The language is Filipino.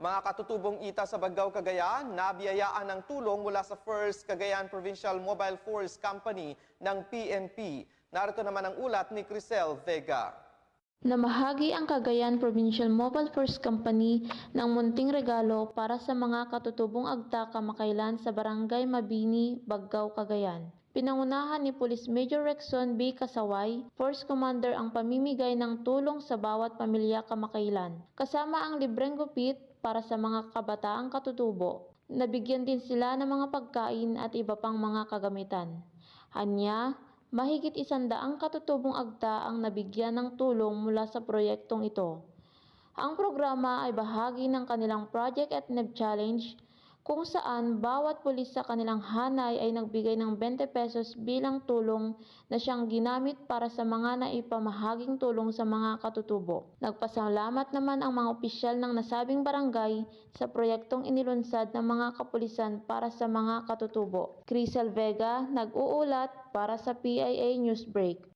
Mga katutubong ita sa Bagao, Cagayan, nabiyayaan ng tulong mula sa First Cagayan Provincial Mobile Force Company ng PNP. Narito naman ang ulat ni Crisel Vega. Namahagi ang Cagayan Provincial Mobile Force Company ng munting regalo para sa mga katutubong agta kamakailan sa Barangay Mabini, Baggao, Cagayan. Pinangunahan ni Police Major Rexon B. Kasaway, Force Commander ang pamimigay ng tulong sa bawat pamilya kamakailan. Kasama ang libreng gupit para sa mga kabataang katutubo. Nabigyan din sila ng mga pagkain at iba pang mga kagamitan. Anya, mahigit isandaang katutubong agta ang nabigyan ng tulong mula sa proyektong ito. Ang programa ay bahagi ng kanilang Project at Neb Challenge kung saan bawat pulis sa kanilang hanay ay nagbigay ng 20 pesos bilang tulong na siyang ginamit para sa mga naipamahaging tulong sa mga katutubo. Nagpasalamat naman ang mga opisyal ng nasabing barangay sa proyektong inilunsad ng mga kapulisan para sa mga katutubo. Crisel Vega, nag-uulat para sa PIA Newsbreak.